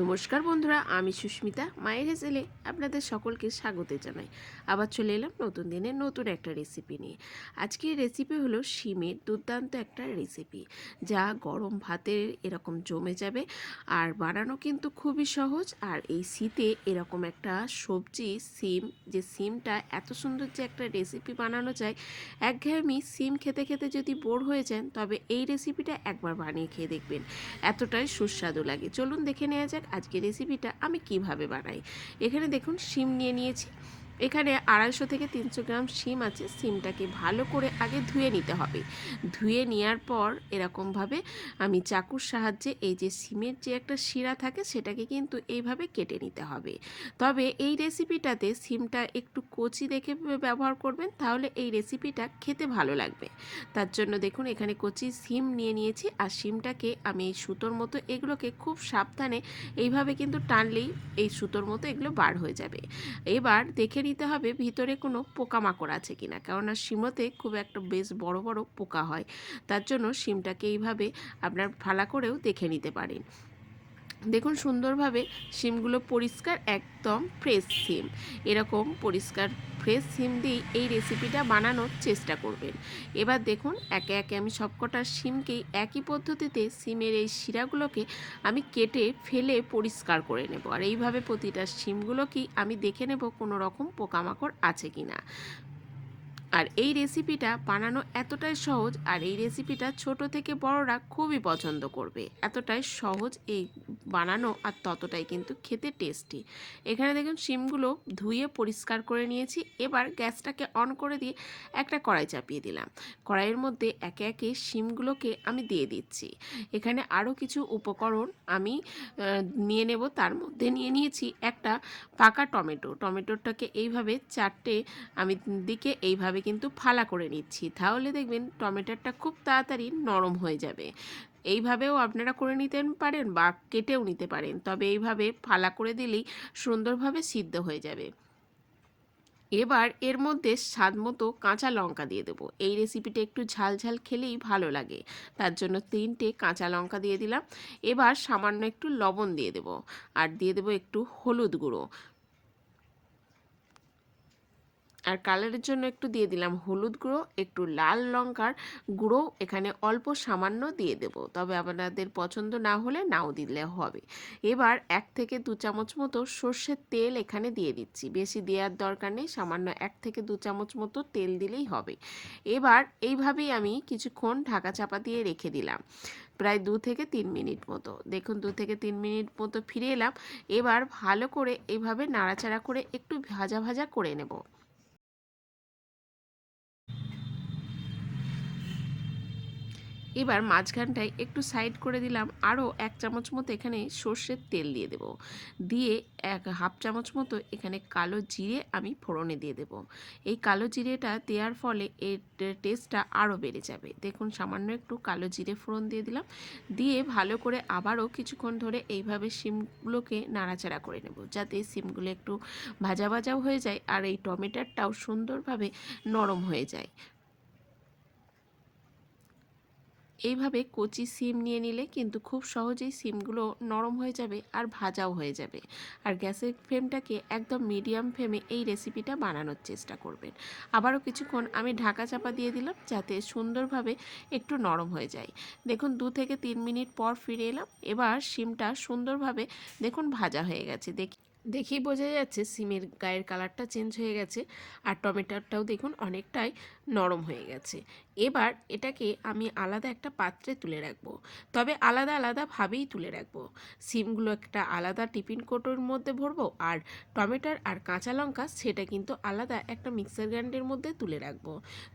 নমস্কার বন্ধুরা, আমি সুস্মিতা, মায়ের হেসেলে আপনাদের সকলকে স্বাগত জানাই। আবার চলে এলাম নতুন দিনে নতুন একটা রেসিপি নিয়ে। আজকের রেসিপি হলো শিমের দুর্দান্ত একটা রেসিপি যা গরম ভাতের এরকম জমে যাবে আর বানানো কিন্তু খুবই সহজ আর এই শীতে এরকম একটা সবজি সিম যে সিমটা এত সুন্দর যে একটা রেসিপি বানানো যায়, একঘেয়েমি সিম খেতে খেতে যদি বোর হয়ে যান, তবে এই রেসিপিটা একবার বানিয়ে খেয়ে দেখবেন। এতটাই সুস্বাদু লাগে। চলুন দেখে নেওয়া যাক আজকে রেসিপিটা আমি কীভাবে বানাই। এখানে দেখুন শিম নিয়ে নিয়েছি এখানে আড়াইশো থেকে তিনশো গ্রাম শিম আছে। শিমটাকে ভালো করে আগে ধুয়ে নিতে হবে। ধুয়ে নেওয়ার পর এরকমভাবে আমি চাকুর সাহায্যে এই যে শিমের যে একটা শিরা থাকে, সেটাকে কিন্তু এইভাবে কেটে নিতে হবে। তবে এই রেসিপিটাতে শিমটা একটু কচি দেখে ব্যবহার করবেন, তাহলে এই রেসিপিটা খেতে ভালো লাগবে। তার জন্য দেখুন, এখানে কচি শিম নিয়ে নিয়েছি। আর শিমটাকে আমি এই সুতোর মতো এগুলোকে খুব সাবধানে এইভাবে কিন্তু টানলেই এই সুতোর মতো এগুলো বার হয়ে যাবে। এবার দেখে নিতে হবে, ভিতরে কোনো পোকামাকড় আছে কি না কেননা শিমতে খুব একটা বেশ বড় বড় পোকা হয়। তার জন্য শিমটাকে এইভাবে আপনার ফালা করেও দেখে নিতে পারেন। দেখুন সুন্দরভাবে শিমগুলো পরিষ্কার, একদম ফ্রেশ সিম। এরকম পরিষ্কার ফ্রেশ সিম দিয়ে এই রেসিপিটা বানানোর চেষ্টা করবেন। এবার দেখুন, একে একে আমি সবকটা শিমকেই একই পদ্ধতিতে সিমের এই শিরাগুলোকে আমি কেটে ফেলে পরিষ্কার করে নেব। আর এইভাবে প্রতিটা শিমগুলোকেই আমি দেখে নেব কোনো রকম পোকামাকড় আছে কি না আর এই রেসিপিটা বানানো এতটাই সহজ আর এই রেসিপিটা ছোট থেকে বড়রা খুবই পছন্দ করবে। এতটাই সহজ এই বানানো আর ততটাই কিন্তু খেতে টেস্টি এখানে দেখুন শিমগুলো ধুয়ে পরিষ্কার করে নিয়েছি। এবার গ্যাসটাকে অন করে দিয়ে একটা কড়াই চাপিয়ে দিলাম। কড়াইয়ের মধ্যে একে একে শিমগুলোকে আমি দিয়ে দিচ্ছি। এখানে আরও কিছু উপকরণ আমি নিয়ে নেব। তার মধ্যে নিয়ে নিয়েছি একটা পাকা টমেটো। টমেটোটাকে এইভাবে চারটে আমি দিকে এইভাবে কিন্তু ফালা করে নিচ্ছি। তাহলে দেখবেন টমেটোটা খুব তাড়াতাড়ি নরম হয়ে যাবে। এইভাবেও আপনারা করে নিতে পারেন বা কেটেও নিতে পারেন। তবে এইভাবে ফালা করে দিলেই সুন্দরভাবে সিদ্ধ হয়ে যাবে। এবার এর মধ্যে স্বাদ মতো কাঁচা লঙ্কা দিয়ে দেবো। এই রেসিপিটা একটু ঝাল ঝাল খেলেই ভালো লাগে। তার জন্য তিনটে কাঁচা লঙ্কা দিয়ে দিলাম। এবার সামান্য একটু লবণ দিয়ে দেবো। আর দিয়ে দেবো একটু হলুদ গুঁড়ো। আর কালারের জন্য একটু দিয়ে দিলাম হলুদ গুঁড়ো, একটু লাল লঙ্কার গুঁড়ো, এখানে অল্প সামান্য দিয়ে দেব। তবে আপনাদের পছন্দ না হলে নাও দিলে হবে। এবার এক থেকে দু চামচ মতো সর্ষের তেল এখানে দিয়ে দিচ্ছি। বেশি দেওয়ার দরকার নেই, সামান্য এক থেকে দু চামচ মতো তেল দিলেই হবে। এবার এইভাবেই আমি কিছুক্ষণ ঢাকা চাপা দিয়ে রেখে দিলাম, প্রায় দু থেকে তিন মিনিট মতো। দেখুন, দু থেকে তিন মিনিট মতো ফিরে এলাম। এবার ভালো করে এইভাবে নাড়াচাড়া করে একটু ভাজা ভাজা করে নেব। এবার মাঝখানটায় একটু সাইড করে দিলাম, আরও এক চামচ মতো এখানে সর্ষের তেল দিয়ে দেব। দিয়ে এক হাফ চামচ মতো এখানে কালো জিরে আমি ফোড়নে দিয়ে দেব। এই কালো জিরেটা দেওয়ার ফলে এর টেস্টটা আরও বেড়ে যাবে। দেখুন, সামান্য একটু কালো জিরে ফোড়ন দিয়ে দিলাম। দিয়ে ভালো করে আবারও কিছুক্ষণ ধরে এইভাবে সিমগুলোকে নাড়াচাড়া করে নেব, যাতে সিমগুলো একটু ভাজা ভাজাও হয়ে যায় আর এই টমেটোটাও সুন্দরভাবে নরম হয়ে যায়। এইভাবে কচি সিম নিয়ে নিলে কিন্তু খুব সহজেই সিমগুলো নরম হয়ে যাবে আর ভাজাও হয়ে যাবে। আর গ্যাসের ফ্লেমটাকে একদম মিডিয়াম ফ্লেমে এই রেসিপিটা বানানোর চেষ্টা করবেন। আবারও কিছুক্ষণ আমি ঢাকা চাপা দিয়ে দিলাম যাতে সুন্দরভাবে একটু নরম হয়ে যায়। দেখুন দু থেকে তিন মিনিট পর ফিরে এলাম। এবার সিমটা সুন্দরভাবে দেখুন ভাজা হয়ে গেছে। দেখি দেখেই বোঝা যাচ্ছে সিমের গায়ের কালারটা চেঞ্জ হয়ে গেছে। আর টমেটোটাও দেখুন অনেকটাই নরম হয়ে গেছে। এবার এটাকে আমি আলাদা একটা পাত্রে তুলে রাখব। তবে আলাদা আলাদাভাবেই তুলে রাখব। সিমগুলো একটা আলাদা টিফিন কোটোর মধ্যে ভরবো আর টমেটোর আর কাঁচা লঙ্কা সেটা কিন্তু আলাদা একটা মিক্সার গ্রাইন্ডের মধ্যে তুলে রাখব।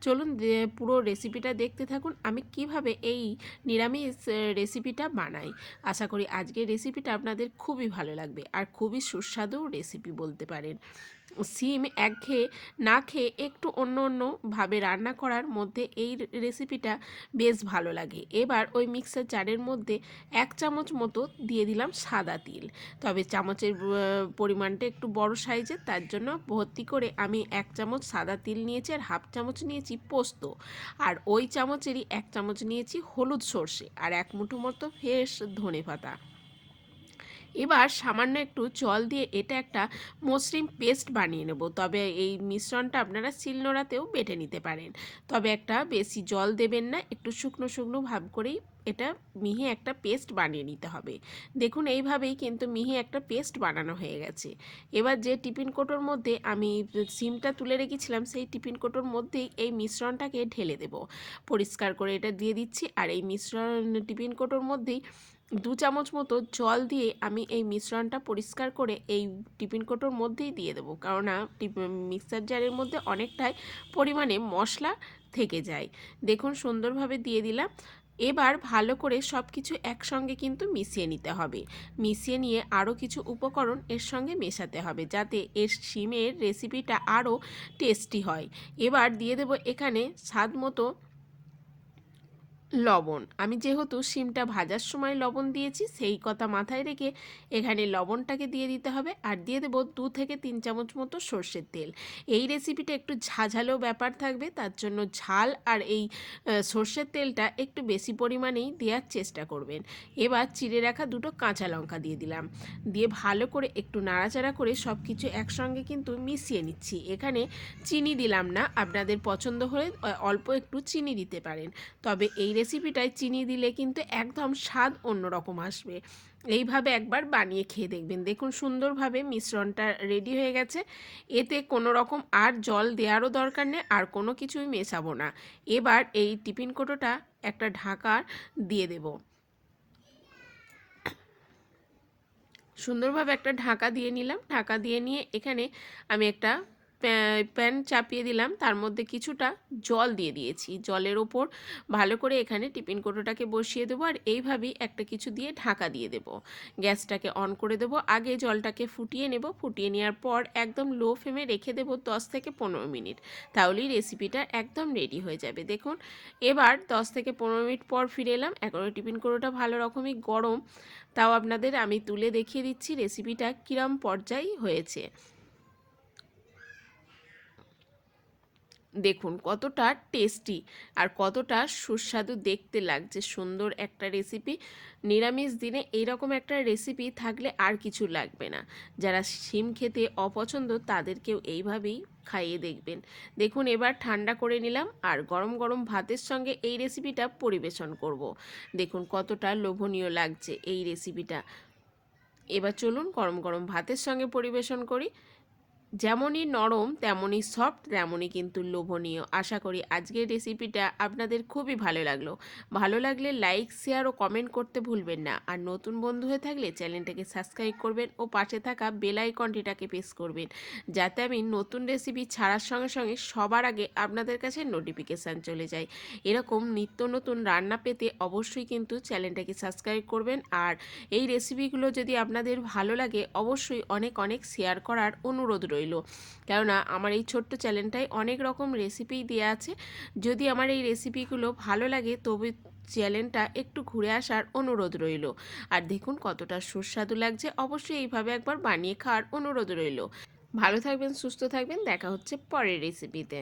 চলুন পুরো রেসিপিটা দেখতে থাকুন আমি কীভাবে এই নিরামিষ রেসিপিটা বানাই। আশা করি আজকের রেসিপিটা আপনাদের খুবই ভালো লাগবে আর খুবই সুস্বাদু রেসিপি বলতে পারেন। সিম একঘেয়ে না খেয়ে একটু অন্য অন্যভাবে রান্না করার মধ্যে এই রেসিপিটা বেশ ভালো লাগে। এবার ওই মিক্সার জারের মধ্যে এক চামচ মতো দিয়ে দিলাম সাদা তিল। তবে চামচের পরিমাণটা একটু বড় সাইজের, তার জন্য ভর্তি করে আমি এক চামচ সাদা তিল নিয়েছি আর হাফ চামচ নিয়েছি পোস্ত। আর ওই চামচেরই এক চামচ নিয়েছি হলুদ সর্ষে আর এক মুঠো মতো ফ্রেশ ধনে পাতা এবার সামান্য একটু জল দিয়ে এটা একটা মসৃণ পেস্ট বানিয়ে নেব। তবে এই মিশ্রণটা আপনারা শিলনোড়াতেও বেটে নিতে পারেন। তবে একটা বেশি জল দেবেন না, একটু শুকনো শুকনো ভাব করেই এটা মিহি একটা পেস্ট বানিয়ে নিতে হবে। দেখুন এইভাবেই কিন্তু মিহি একটা পেস্ট বানানো হয়ে গেছে। এবার যে টিফিন কোটোর মধ্যে আমি সিমটা তুলে রেখেছিলাম, সেই টিফিন কোটোর মধ্যেই এই মিশ্রণটাকে ঢেলে দেব। পরিষ্কার করে এটা দিয়ে দিচ্ছি, আর এই মিশ্রণ টিফিন কোটোর মধ্যেই দু চামচ মতো জল দিয়ে আমি এই মিশ্রণটা পরিষ্কার করে এই টিফিন কোটোর মধ্যেই দিয়ে দেবো। কেননা মিক্সার জারের মধ্যে অনেকটাই পরিমাণে মশলা থেকে যায়। দেখুন সুন্দরভাবে দিয়ে দিলাম। এবার ভালো করে সব কিছু একসঙ্গে কিন্তু মিশিয়ে নিতে হবে। মিশিয়ে নিয়ে আরও কিছু উপকরণ এর সঙ্গে মেশাতে হবে, যাতে এর সিমের রেসিপিটা আরও টেস্টি হয়। এবার দিয়ে দেবো এখানে স্বাদ মতো লবণ। আমি যেহেতু শিমটা ভাজার সময় লবণ দিয়েছি, সেই কথা মাথায় রেখে এখানে লবণটাকে দিয়ে দিতে হবে আর দিয়ে দেবো দু থেকে তিন চামচ মতো সর্ষের তেল। এই রেসিপিটা একটু ঝাঝালো ব্যাপার থাকবে, তার জন্য ঝাল আর এই সর্ষের তেলটা একটু বেশি পরিমাণেই দেওয়ার চেষ্টা করবেন। এবার চিড়ে রাখা দুটো কাঁচা লঙ্কা দিয়ে দিলাম। দিয়ে ভালো করে একটু নাড়াচাড়া করে সব কিছু একসঙ্গে কিন্তু মিশিয়ে নিচ্ছি। এখানে চিনি দিলাম না, আপনাদের পছন্দ হলে অল্প একটু চিনি দিতে পারেন। তবে এই রেসিপিটায় চিনি দিলে কিন্তু একদম স্বাদ অন্যরকম আসবে। এইভাবে একবার বানিয়ে খেয়ে দেখবেন। দেখুন সুন্দরভাবে মিশ্রণটা রেডি হয়ে গেছে। এতে কোনো রকম আর জল দেওয়ারও দরকার নেই, আর কোনো কিছুই মেশাবো না। এবার এই টিফিন কোটোটা একটা ঢাকা দিয়ে দেব। সুন্দরভাবে একটা ঢাকা দিয়ে নিলাম। ঢাকা দিয়ে নিয়ে এখানে আমি একটা প্যান চাপিয়ে দিলাম। তার মধ্যে কিছুটা জল দিয়ে দিয়েছি। জলের ওপর ভালো করে এখানে টিফিন কোটোটাকে বসিয়ে দেবো আর এইভাবেই একটা কিছু দিয়ে ঢাকা দিয়ে দেবো। গ্যাসটাকে অন করে দেবো। আগে জলটাকে ফুটিয়ে নেব। ফুটিয়ে নেওয়ার পর একদম লো ফ্লেমে রেখে দেবো দশ থেকে পনেরো মিনিট। তাহলেই রেসিপিটা একদম রেডি হয়ে যাবে। দেখুন, এবার দশ থেকে পনেরো মিনিট পর ফিরে এলাম। এখনও টিফিন কোটোটা ভালো রকমই গরম। তাও আপনাদের আমি তুলে দেখিয়ে দিচ্ছি রেসিপিটা কিরম পর্যায়ে হয়েছে। দেখুন কতটা টেস্টি আর কতটা সুস্বাদু দেখতে লাগছে। সুন্দর একটা রেসিপি নিরামিষ দিনে এইরকম একটা রেসিপি থাকলে আর কিছু লাগবে না। যারা শিম খেতে অপছন্দ তাদেরকেও এইভাবেই খাইয়ে দেখবেন। দেখুন এবার ঠান্ডা করে নিলাম আর গরম গরম ভাতের সঙ্গে এই রেসিপিটা পরিবেশন করব। দেখুন কতটা লোভনীয় লাগছে এই রেসিপিটা এবার চলুন গরম গরম ভাতের সঙ্গে পরিবেশন করি। যেমনই নরম, তেমনই সফট তেমনই কিন্তু লোভনীয়। আশা করি আজকের রেসিপিটা আপনাদের খুবই ভালো লাগল। ভালো লাগলে লাইক শেয়ার ও কমেন্ট করতে ভুলবেন না। আর নতুন বন্ধু হয়ে থাকলে চ্যানেলটাকে সাবস্ক্রাইব করবেন ও পাশে থাকা বেল আইকনটিটাকে প্রেস করবেন। যাতে আমি নতুন রেসিপি ছাড়ার সঙ্গে সঙ্গে সবার আগে আপনাদের কাছে নোটিফিকেশান চলে যায়। এরকম নিত্য নতুন রান্না পেতে অবশ্যই কিন্তু চ্যানেলটাকে সাবস্ক্রাইব করবেন। আর এই রেসিপিগুলো যদি আপনাদের ভালো লাগে, অবশ্যই অনেক অনেক শেয়ার করার অনুরোধ রইল কেননা আমার এই ছোট্ট চ্যানেলটায় অনেক রকম রেসিপি দেওয়া আছে। যদি আমার এই রেসিপিগুলো ভালো লাগে, তবে চ্যানেলটা একটু ঘুরে আসার অনুরোধ রইল। আর দেখুন কতটা সুস্বাদু লাগছে। অবশ্যই এইভাবে একবার বানিয়ে খাওয়ার অনুরোধ রইল। ভালো থাকবেন, সুস্থ থাকবেন। দেখা হচ্ছে পরের রেসিপিতে